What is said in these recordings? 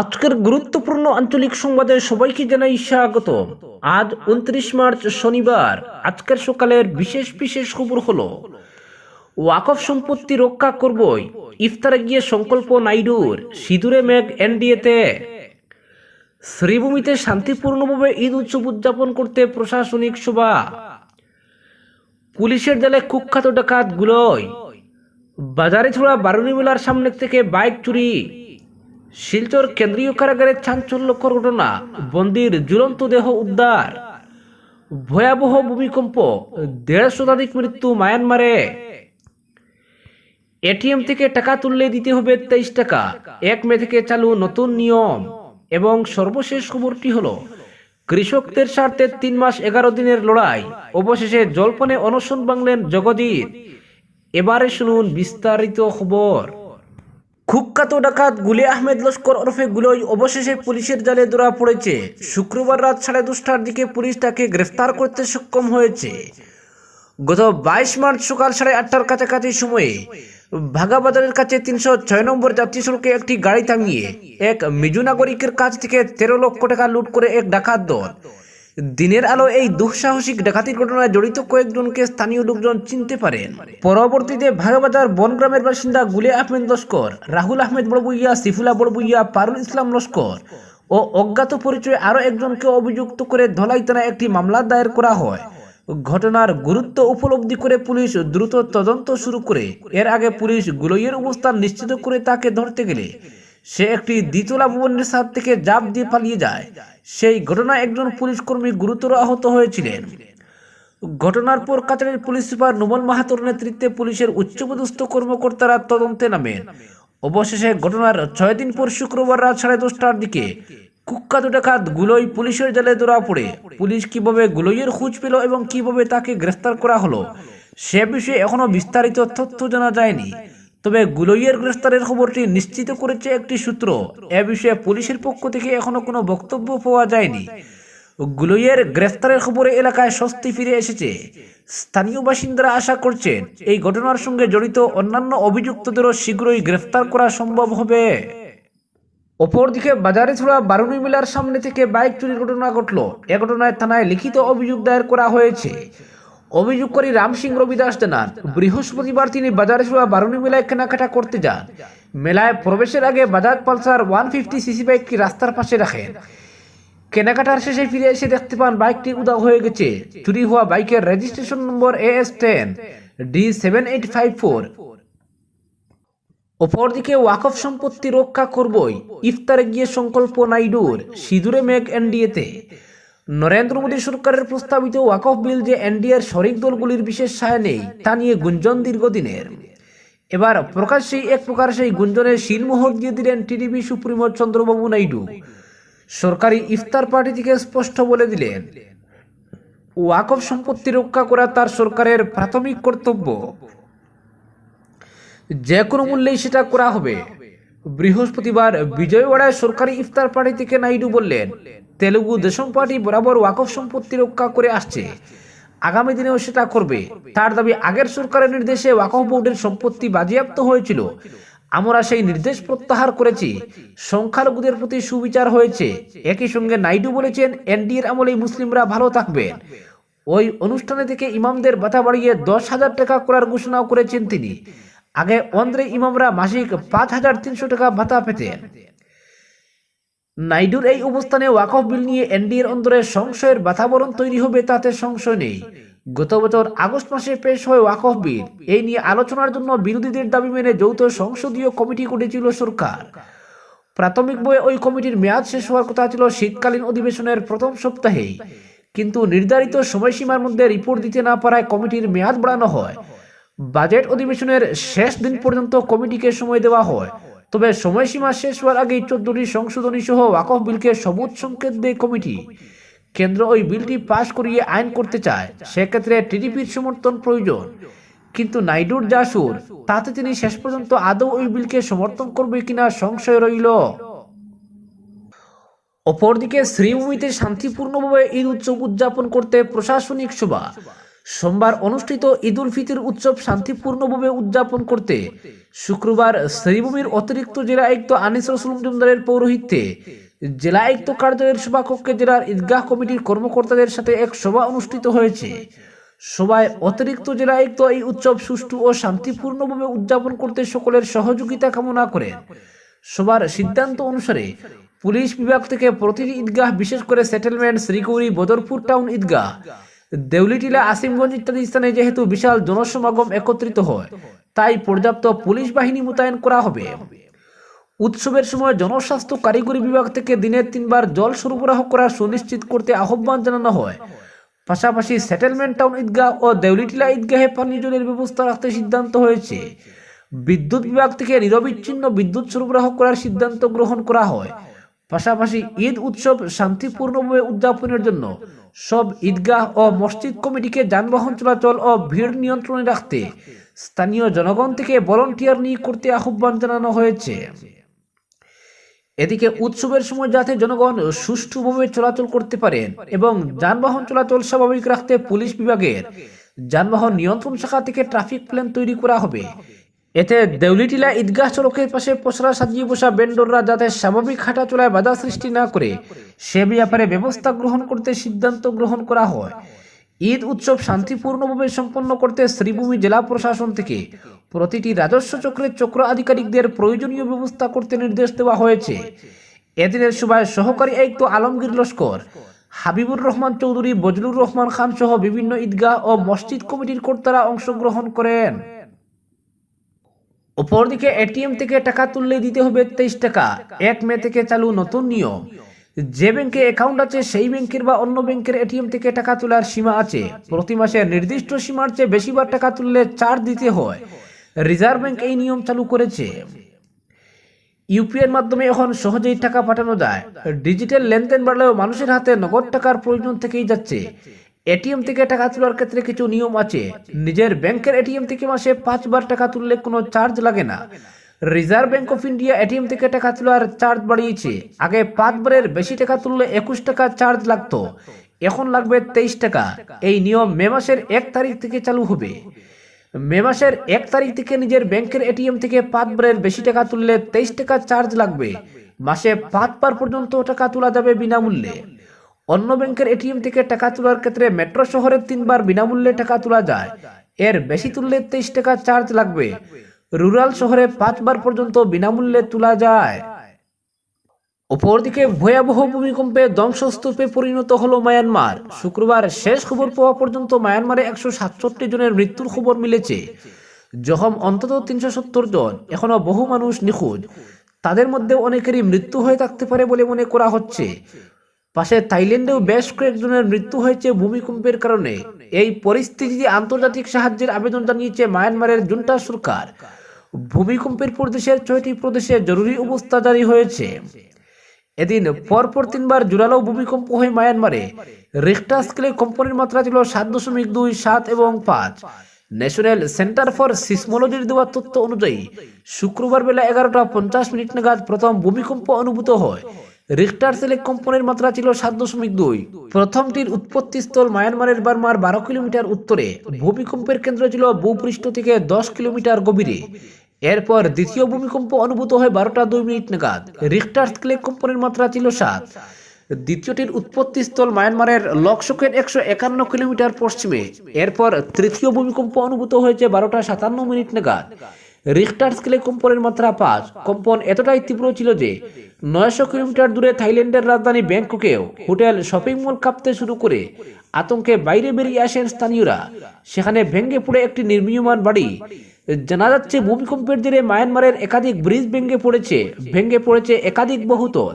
আজকের গুরুত্বপূর্ণ আঞ্চলিক সংবাদে সবাইকে জানাই স্বাগত। আজ উনত্রিশ মার্চ শনিবার, আজকের সকালের বিশেষ বিশেষ খবর হলো, ওয়াকফ সম্পত্তি রক্ষা করবই, ইফতারে গিয়ে সংকল্প নাইডুর, সিঁদুরে মেঘ এনডিএতে। শ্রীভূমিতে শান্তিপূর্ণভাবে ঈদ উৎসব উদযাপন করতে প্রশাসনিক সভা। পুলিশের জালে কুখ্যাত ডাকাত গুলোয় বাজারে ছোড়া বারুনি মেলার সামনে থেকে বাইক চুরি। শিলচর কেন্দ্রীয় কারাগারের চাঞ্চল্যকর ঘটনা। বন্দির ঝুলন্ত দেহ উদ্ধার। ভয়াবহ ভূমিকম্প দেড় শতাধিক মৃত্যু মায়ানমারে। এটিএম থেকে টাকা তুললে দিতে হবে তেইশ টাকা। এক মে থেকে চালু নতুন নিয়ম। এবং সর্বশেষ খবরটি হলো, কৃষকদের স্বার্থে তিন মাস এগারো দিনের লড়াই। অবশেষে জলপানে অনশন বাংলেন জগজিৎ। এবারে শুনুন বিস্তারিত খবর। কুখ্যাত ডাকাত গুলি আহমেদ লস্কর ওরফে গুলোই অবশেষে পুলিশের জালে ধরা পড়েছে। শুক্রবার রাত সাড়ে দশটার দিকে পুলিশ তাকে গ্রেফতার করতে সক্ষম হয়েছে। গত বাইশ মার্চ সকাল সাড়ে আটটার কাছাকাছি সময়ে ভাগাবাজারের কাছে তিনশো ছয় নম্বর যাত্রী সড়কে একটি গাড়ি থামিয়ে এক মিজু নাগরিকের কাছ থেকে তেরো লক্ষ টাকা লুট করে এক ডাকাত দল দিনের আলো এই দুঃসাহসিক ডাকাতির ঘটনায় জড়িত কয়েকজনকে স্থানীয় লোকজন চিনতে পারেন। পরবর্তীতে ভাগাবাজার বনগ্রামের বাসিন্দা গুলে আহমেদ লস্কর, রাহুল আহমেদ বড়বুইয়া, সিফুলা বড়বুইয়া, পারুল ইসলাম লস্কর ও অজ্ঞাত পরিচয়ে আরও একজনকে অভিযুক্ত করে ধলাই থানায় একটি মামলা দায়ের করা হয়। ঘটনার গুরুত্ব উপলব্ধি করে পুলিশ দ্রুত তদন্ত শুরু করে। এর আগে পুলিশ গুলইয়ের অবস্থান নিশ্চিত করে তাকে ধরতে গেলে সে একটি দ্বিতলা ভবনের ছাদ থেকে জাপ দিয়ে পালিয়ে যায়। সেই ঘটনায় একজন পুলিশ কর্মী গুরুতর আহত হয়েছিলেন। ঘটনার পর কাছাড়ের পুলিশ সুপার নোমল মাহাতোর নেতৃত্বে পুলিশের উচ্চপদস্থ কর্মকর্তারা তদন্তে নামেন। অবশেষে ঘটনার ছয় দিন পর শুক্রবার রাত সাড়ে দশটার দিকে কুখ্যাত ডাকাত গুলোই পুলিশের জালে ধরা পড়ে। পুলিশ কীভাবে গুলোইয়ের খোঁজ পেল এবং কীভাবে তাকে গ্রেফতার করা হলো, সে বিষয়ে এখনও বিস্তারিত তথ্য জানা যায়নি। তবে গুলোইয়ের গ্রেফতারের খবরটি নিশ্চিত করেছে একটি সূত্র। এ বিষয়ে পুলিশের পক্ষ থেকে এখনও কোনো বক্তব্য পাওয়া যায়নি। গুলোইয়ের গ্রেফতারের খবরে এলাকায় স্বস্তি ফিরে এসেছে। স্থানীয় বাসিন্দারা আশা করছেন এই ঘটনার সঙ্গে জড়িত অন্যান্য অভিযুক্তদেরও শীঘ্রই গ্রেফতার করা সম্ভব হবে। অপরদিকে বাজারে ছোড়া বারুনি মেলার সামনে থেকে বাইক চুরির ঘটনা ঘটল। এ ঘটনায় থানায় লিখিত অভিযোগ দায়ের করা হয়েছে। অভিযোগকারী রাম সিং রবি দাস জানান বৃহস্পতিবার তিনি বাজারে ছোড়া বারুনি মেলায় কেনাকাটা করতে যান। মেলায় প্রবেশের আগে Bajaj Pulsar one fifty CC বাইকটি রাস্তার পাশে রাখেন। কেনাকাটার শেষে ফিরে এসে দেখতে পান বাইকটি উদাও হয়ে গেছে। চুরি হওয়া বাইকের registration number A S ten, D seven eight five four. অপরদিকে ওয়াকফ সম্পত্তি রক্ষা করবই ইফতারে গিয়ে সংকল্প নাইডুর, সিঁদুরে মেঘ এনডিএতে। নরেন্দ্র মোদী সরকারের প্রস্তাবিত ওয়াকফ বিল যে এনডিএর শরিক দলগুলির বিশেষ সায় নেই, তা নিয়ে গুঞ্জন দীর্ঘদিনের। এবার প্রকাশ্যেই এক প্রকার সেই গুঞ্জনের শিলমোহর দিয়ে দিলেন টিডিপি সুপ্রিমো চন্দ্রবাবু নাইডু। সরকারি ইফতার পার্টি থেকে স্পষ্ট বলে দিলেন ওয়াকফ সম্পত্তি রক্ষা করা তার সরকারের প্রাথমিক কর্তব্য। যে কোনো মূল্যেই সেটা করা হবে। বৃহস্পতিবার বিজয়ওয়াড়ায় সরকারি ইফতার পার্টি থেকে নাইডু বললেন, তেলুগু দেশম পার্টি বরাবর ওয়াকফ সম্পত্তি রক্ষা করে আসছে। আগামী দিনেও সেটা করবে। তার দাবি, আগের সরকারের নির্দেশে ওয়াকফ বোর্ডের সম্পত্তি বাজেয়াপ্ত হয়েছিল। আমরা সেই নির্দেশ প্রত্যাহার করেছি। সংখ্যালঘুদের প্রতি সুবিচার হয়েছে। একই সঙ্গে নাইডু বলেছেন, এনডিএর আমলে মুসলিমরা ভালো থাকবেন। ওই অনুষ্ঠানে থেকে ইমামদের ভাতা বাড়িয়ে দশ হাজার টাকা করার ঘোষণাও করেছেন তিনি। আগে অন্ধ্রে ইমামরা মাসিক পাঁচ হাজার তিনশো টাকা ভাতা পেতেন। নাইডুর এই অবস্থানে ওয়াকফ বিল নিয়ে এনডিএর অন্তরে সংশয়ের বাতাবরণ তৈরি হবে তাতে সংশয় নেই। গত বছর আগস্ট মাসে পেশ হয় ওয়াকফ বিল। এই নিয়ে আলোচনার জন্য বিরোধীদের দাবি মেনে যৌথ সংসদীয় কমিটি করেছিল সরকার। প্রাথমিক বইয়ে ওই কমিটির মেয়াদ শেষ হওয়ার কথা ছিল শীতকালীন অধিবেশনের প্রথম সপ্তাহেই। কিন্তু নির্ধারিত সময়সীমার মধ্যে রিপোর্ট দিতে না পারায় কমিটির মেয়াদ বাড়ানো হয়। বাজেট অধিবেশনের শেষ দিন পর্যন্ত কমিটিকে সময় দেওয়া হয়। তবে সময়সীমা শেষ হওয়ার আগেই চোদ্দটি সংশোধনী সহ ওয়াকফ বিলকে সবুজ সংকেত দেয় কমিটি। কেন্দ্র ওই বিলটি পাশ করিয়ে আইন করতে চায়, সেক্ষেত্রে টিডিপির সমর্থন প্রয়োজন। কিন্তু নাইডুর যা সুর, তাতে তিনি শেষ পর্যন্ত আদৌ ওই বিলকে সমর্থন করবে কিনা সংশয় রইল। অপরদিকে শ্রীভূমিতে শান্তিপূর্ণভাবে ঈদ উৎসব উদযাপন করতে প্রশাসনিক সভা। সোমবার অনুষ্ঠিত ঈদ উল ফিতর উৎসব শান্তিপূর্ণভাবে উদযাপন করতে শুক্রবার শ্রীভূমির অতিরিক্ত জেলা আয়ুক্ত আনিস রসুল মজুমদারের পৌরোহিত্যে জেলা আয়ুক্ত কার্যালয়ের সভাকক্ষে জেলার ঈদগাহ কমিটির কর্মকর্তাদের সাথে এক সভা অনুষ্ঠিত হয়েছে। সভায় অতিরিক্ত জেলা আয়ুক্ত এই উৎসব সুষ্ঠু ও শান্তিপূর্ণভাবে উদযাপন করতে সকলের সহযোগিতা কামনা করেন। সবার সিদ্ধান্ত অনুসারে পুলিশ বিভাগ থেকে প্রতিটি ঈদগাহ বিশেষ করে সেটেলমেন্ট শ্রীগৌরী বদরপুর টাউন ঈদগাহ দেউলিটিলা আসিমগঞ্জ ইত্যাদি স্থানে যেহেতু বিশাল জনসমাগম একত্রিত হয়, তাই পর্যাপ্ত পুলিশ বাহিনী মোতায়েন করা হবে। উৎসবের সময় জনস্বাস্থ্য কারিগরি বিভাগ থেকে দিনে তিনবার জল সরবরাহ করা সুনিশ্চিত করতে আহ্বান জানানো হয়। পাশাপাশি সেটেলমেন্ট টাউন ঈদগাহ ও দেউলিটিলা ঈদগাহে পানীয় জলের ব্যবস্থা রাখতে সিদ্ধান্ত হয়েছে। বিদ্যুৎ বিভাগ থেকে নিরবিচ্ছিন্ন বিদ্যুৎ সরবরাহ করার সিদ্ধান্ত গ্রহণ করা হয়। পাশাপাশি ঈদ উৎসব শান্তিপূর্ণভাবে উদযাপনের জন্য সব ঈদগাহ ও মসজিদ কমিটিকে যানবাহন চলাচল ও ভিড় নিয়ন্ত্রণে রাখতে স্থানীয় জনগণ থেকে ভলন্টিয়ার নিয়োগ করতে আহ্বান জানানো হয়েছে। এদিকে উৎসবের সময় যাতে জনগণ সুষ্ঠুভাবে চলাচল করতে পারেন এবং যানবাহন চলাচল স্বাভাবিক রাখতে পুলিশ বিভাগের যানবাহন নিয়ন্ত্রণ শাখা থেকে ট্রাফিক প্ল্যান তৈরি করা হবে এতে দেউলিটিলা ঈদগাহ সড়কের পাশে পসরা সাজিয়ে বসা বেন্ডররা যাতে স্বাভাবিক হাঁটা চলায় বাধা সৃষ্টি না করে, সে ব্যাপারে ব্যবস্থা গ্রহণ করতে সিদ্ধান্ত গ্রহণ করা হয়। ঈদ উৎসব শান্তিপূর্ণভাবে সম্পন্ন করতে শ্রীভূমি জেলা প্রশাসন থেকে প্রতিটি রাজস্ব চক্রের চক্র আধিকারিকদের প্রয়োজনীয় ব্যবস্থা করতে নির্দেশ দেওয়া হয়েছে। এদিনের সভায় সহকারী আয়ুক্ত আলমগীর লস্কর, হাবিবুর রহমান চৌধুরী, বজলুর রহমান খান সহ বিভিন্ন ঈদগাহ ও মসজিদ কমিটির কর্তারা অংশগ্রহণ করেন। অপরদিকে এটিএম থেকে টাকা তুললে দিতে হবে তেইশ টাকা। এক মে থেকে চালু নতুন নিয়ম। যে ব্যাংকে অ্যাকাউন্ট আছে, সেই ব্যাংকের বা অন্য ব্যাংকের এটিএম থেকে টাকা তোলার সীমা আছে। প্রতি মাসে নির্দিষ্ট সীমার চেয়ে বেশিবার টাকা তুললে চার্জ দিতে হয়। রিজার্ভ ব্যাংক এই নিয়ম চালু করেছে। ইউপিআইয়ের মাধ্যমে এখন সহজেই টাকা পাঠানো যায়। ডিজিটাল লেনদেন বাড়লেও মানুষের হাতে নগদ টাকার প্রয়োজন থেকেই যাচ্ছে। এটিএম থেকে টাকা তোলার ক্ষেত্রে কিছু নিয়ম আছে। নিজের ব্যাংকের এটিএম থেকে মাসে পাঁচবার টাকা তুললে কোনো চার্জ লাগে না। Reserve bank of India ATM থেকে টাকা তোলার চার্জ বাড়িয়েছে। আগে পাঁচবারের বেশি টাকা তুললে একুশ টাকা চার্জ লাগতো। এখন লাগবে তেইশ টাকা। এই নিয়ম মে মাসের এক তারিখ থেকে চালু হবে। মে মাসের এক তারিখ থেকে নিজের ব্যাংকের এটিএম থেকে পাঁচবারের বেশি টাকা তুললে তেইশ টাকা চার্জ লাগবে। মাসে পাঁচবার পর্যন্ত টাকা তোলা যাবে বিনামূল্যে। অন্য ব্যাংকের এটিএম থেকে টাকা তোলার ক্ষেত্রে মেট্রো শহরে তিনবার বিনামূল্যে টাকা তোলা যায়। এর বেশি তুললে তেইশ টাকা চার্জ লাগবে। রুরাল শহরে পাঁচবার পর্যন্ত বিনামূল্যে তোলা যায়। অপরদিকে ভয়াবহ ভূমিকম্পে ধ্বংসস্তূপে পরিণত হলো মায়ানমার। শুক্রবার শেষ খবর পাওয়া পর্যন্ত মায়ানমারে একশো সাতষট্টি জনের মৃত্যুর খবর মিলেছে। জখম অন্তত তিনশো সত্তর জন। এখনও বহু মানুষ নিখোঁজ। তাদের মধ্যে অনেকেরই মৃত্যু হয়ে থাকতে পারে বলে মনে করা হচ্ছে। পাশে থাইল্যান্ডেও বেশ কয়েকজনের মৃত্যু হয়েছে ভূমিকম্পের কারণে। এই পরিস্থিতিতে আন্তর্জাতিক সাহায্যের আবেদন জানিয়েছে মায়ানমারের জুন্টা সরকার। ভূমিকম্পের পর দেশের ছয়টি প্রদেশে জরুরি অবস্থা জারি হয়েছে। এদিন পরপর তিনবার জোরালো ভূমিকম্প হয় মায়ানমারে। রিক্টার স্কেলে কম্পনের মাত্রা ছিল সাত দশমিক দুই সাত এবং পাঁচ। ন্যাশনাল সেন্টার ফর সিসমোলজির দেওয়া তথ্য অনুযায়ী, শুক্রবার বেলা এগারোটা পঞ্চাশ মিনিট নাগাদ প্রথম ভূমিকম্প অনুভূত হয়। রিক্টার সেলে কম্পনের মাত্রা ছিল সাত দশমিক দুই। প্রথমটির উৎপত্তিস্থল মায়ানমারের বার্মার বারো কিলোমিটার উত্তরে। ভূমিকম্পের কেন্দ্র ছিল ভূপৃষ্ঠ থেকে দশ কিলোমিটার গভীরে। এরপর দ্বিতীয় ভূমিকম্প অনুভূত হয় বারোটা দুই মিনিট নাগাদ। রিক্টার স্কেলে কম্পনের মাত্রা ছিল সাত। দ্বিতীয়টির উৎপত্তিস্থল মায়ানমারের লকশকের একশো একান্ন কিলোমিটার পশ্চিমে। এরপর তৃতীয় ভূমিকম্প অনুভূত হয়েছে বারোটা সাতান্ন মিনিট নাগাদ। রিক্টার স্কেলে কম্পনের মাত্রা পাঁচ। কম্পন এতটাই তীব্র ছিল যে নয়শো কিলোমিটার দূরে থাইল্যান্ডের রাজধানী ব্যাংককেও হোটেল, শপিং মল কাঁপতে শুরু করে আতঙ্কে বাইরে বেরিয়ে আসেন স্থানীয়রা। সেখানে ভেঙে পড়ে একটি নির্মীয়মান বাড়ি। জানা যাচ্ছে, ভূমিকম্পের জেরে মায়ানমারের একাধিক ব্রিজ ভেঙে পড়েছে ভেঙে পড়েছে একাধিক বহুতল।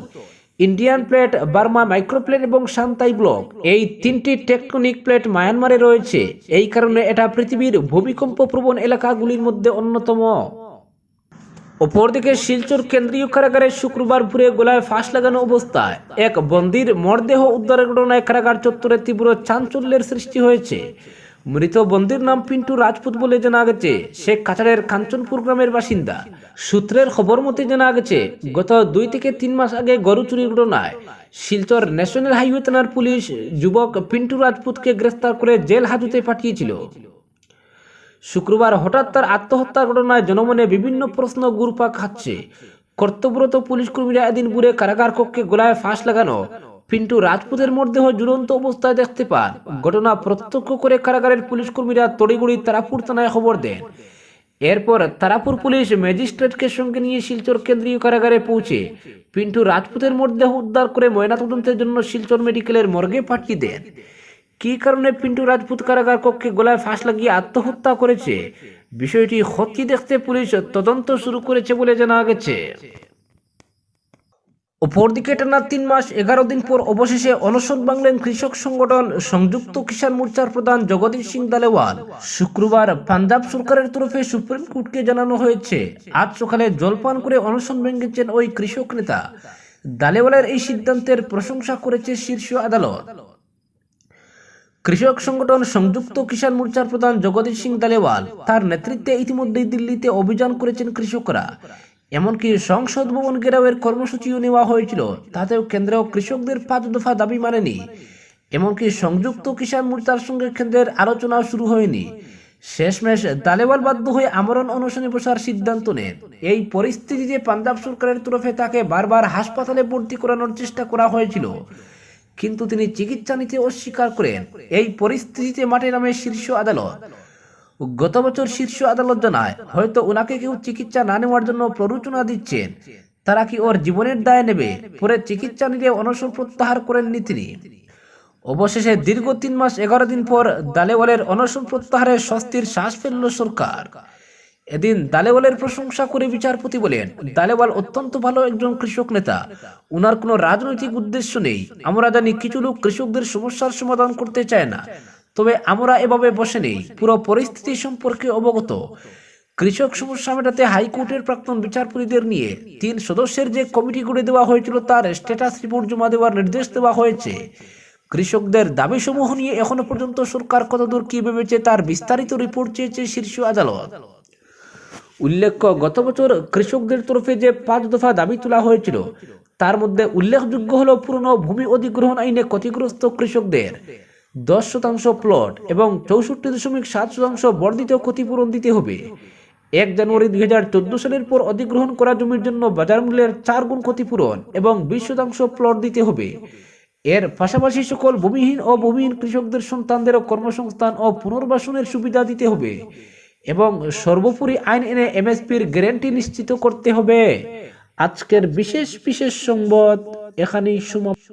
ইন্ডিয়ান প্লেট, বার্মা মাইক্রোপ্লেট এবং সান্তাই ব্লক এই তিনটি টেকটনিক প্লেট মায়ানমারে রয়েছে। এই কারণে এটা পৃথিবীর ভূমিকম্প প্রবণ এলাকাগুলির মধ্যে অন্যতম। অপরদিকে শিলচর কেন্দ্রীয় কারাগারে শুক্রবার ভোরে গোলায় ফাঁস লাগানো অবস্থায় এক বন্দির মরদেহ উদ্ধারের ঘটনায় কারাগার চত্বরে তীব্র চাঞ্চল্যের সৃষ্টি হয়েছে। মৃত বন্দির নাম পিন্টু রাজপুত বলে জানা গেছে। সে কাছাড়ের কাঞ্চনপুর গ্রামের বাসিন্দা। সূত্রের খবর মতে জানা গেছে, গত দুই থেকে তিন মাস আগে গরু চুরির ঘটনায় শিলচর ন্যাশনাল হাইওয়ে থানার পুলিশ যুবক পিন্টু রাজপুতকে গ্রেফতার করে জেল হাজতে পাঠিয়েছিল। শুক্রবার হঠাৎ তার আত্মহত্যার ঘটনায় জনমনে বিভিন্ন প্রশ্ন গুরুপা খাচ্ছে। কর্তব্যরত পুলিশ কর্মীরা এদিন বুড়ে কারাগার কক্ষে গোলায় ফাঁস লাগানো। পিন্টু রাজপুতের মরদেহ ঝুলন্ত অবস্থায় দেখতে পান। ঘটনা প্রত্যক্ষ করে কারাগারের পুলিশ কর্মীরা তড়িগড়ি তারাপুর থানায় খবর দেন। এরপর তারাপুর পুলিশ ম্যাজিস্ট্রেটকে সঙ্গে নিয়ে শিলচর কেন্দ্রীয় কারাগারে পৌঁছে পিন্টু রাজপুতের মরদেহ উদ্ধার করে ময়নাতদন্তের জন্য শিলচর মেডিকেলের মর্গে পাঠিয়ে দেন। কী কারণে পিন্টু রাজপুত কারাগার কক্ষে গলায় ফাঁস লাগিয়ে আত্মহত্যা করেছে? বিষয়টি খতিয়ে দেখতে পুলিশ তদন্ত শুরু করেছে বলে জানা গেছে। অপরদিকে টানা তিন মাস, এগারো দিন পর অবশেষে অনশন বাংলেন কৃষক সংগঠন সংযুক্ত কিষাণ মোর্চার প্রধান জগদীশ সিং দালেওয়াল শুক্রবার পাঞ্জাব সরকারের তরফে সুপ্রিম কোর্টকে জানানো হয়েছে। আজ সকালে জলপান করে অনশন ভেঙেছেন ওই কৃষক নেতা। দালেওয়ালের এই সিদ্ধান্তের প্রশংসা করেছে শীর্ষ আদালত। কৃষক সংগঠন সংযুক্ত কিষাণ মোর্চার প্রধান জগদীশ সিং দালেওয়াল তার নেতৃত্বে ইতিমধ্যেই দিল্লিতে অভিযান করেছেন কৃষকরা। এমনকি সংসদ ভবন ঘেরাওয়ের কর্মসূচিও নেওয়া হয়েছিল, তাতেও কেন্দ্র কৃষকদের পাঁচ দফা দাবি মানেনি। এমনকি সংযুক্ত কিষাণ মোর্চার সঙ্গে কেন্দ্রের আলোচনা শুরু হয়নি। শেষমেশ দালেওয়াল বাধ্য হয়ে আমরণ অনশনে বসার সিদ্ধান্ত নেন। এই পরিস্থিতিতে পাঞ্জাব সরকারের তরফে তাকে বারবার হাসপাতালে ভর্তি করানোর চেষ্টা করা হয়েছিল। কিন্তু তিনি চিকিৎসা নিতে অস্বীকার করেন। এই পরিস্থিতিতে মাঠে নামে শীর্ষ আদালত। গত বছর শীর্ষ আদালত জানায়, হয়তো ওনাকে কেউ চিকিৎসা না নেওয়ার জন্য প্ররোচনা দিচ্ছেন। তারা কি ওর জীবনের দায় নেবে? পরে চিকিৎসা নিতে অনশন প্রত্যাহার করেননি তিনি। অবশেষে দীর্ঘ তিন মাস এগারো দিন পর দালেওয়ালের অনশন প্রত্যাহারে স্বস্তির শ্বাস ফেলল সরকার। এদিন দালেওয়ালের প্রশংসা করে বিচারপতি বলেন, দালেওয়াল অত্যন্ত ভালো একজন কৃষক নেতা। উনার কোনো রাজনৈতিক উদ্দেশ্য নেই। আমরা জানি কিছু লোক কৃষকদের সমস্যার সমাধান করতে চায় না। তবে আমরা এভাবে বসে নেই। পুরো পরিস্থিতি সম্পর্কে অবগত। কৃষক সমস্যা মেটাতে হাইকোর্টের প্রাক্তন বিচারপতিদের নিয়ে তিন সদস্যের যে কমিটি গড়ে দেওয়া হয়েছিল, তার স্ট্যাটাস রিপোর্ট জমা দেওয়ার নির্দেশ দেওয়া হয়েছে। কৃষকদের দাবিসমূহ নিয়ে এখনও পর্যন্ত সরকার কতদূর কি ভেবেছে, তার বিস্তারিত রিপোর্ট চেয়েছে শীর্ষ আদালত। উল্লেখ্য, গত বছর কৃষকদের তরফে যে পাঁচ দফা দাবি তোলা হয়েছিল, তার মধ্যে উল্লেখযোগ্য হল পুরনো ভূমি অধিগ্রহণ আইনে ক্ষতিগ্রস্ত কৃষকদের দশ শতাংশ প্লট এবং চৌষট্টি দশমিক সাত শতাংশ বর্ধিত ক্ষতিপূরণ দিতে হবে। এক জানুয়ারি দুই হাজার চোদ্দ সালের পর অধিগ্রহণ করা জমির জন্য বাজার মূল্যের চার গুণ ক্ষতিপূরণ এবং বিশ শতাংশ প্লট দিতে হবে। এর পাশাপাশি সকল ভূমিহীন ও ভূমিহীন কৃষকদের সন্তানদেরও কর্মসংস্থান ও পুনর্বাসনের সুবিধা দিতে হবে। এবং সর্বোপরি আইন এনে এমএসপির গ্যারেন্টি নিশ্চিত করতে হবে। আজকের বিশেষ বিশেষ সংবাদ এখানেই সমাপ্ত।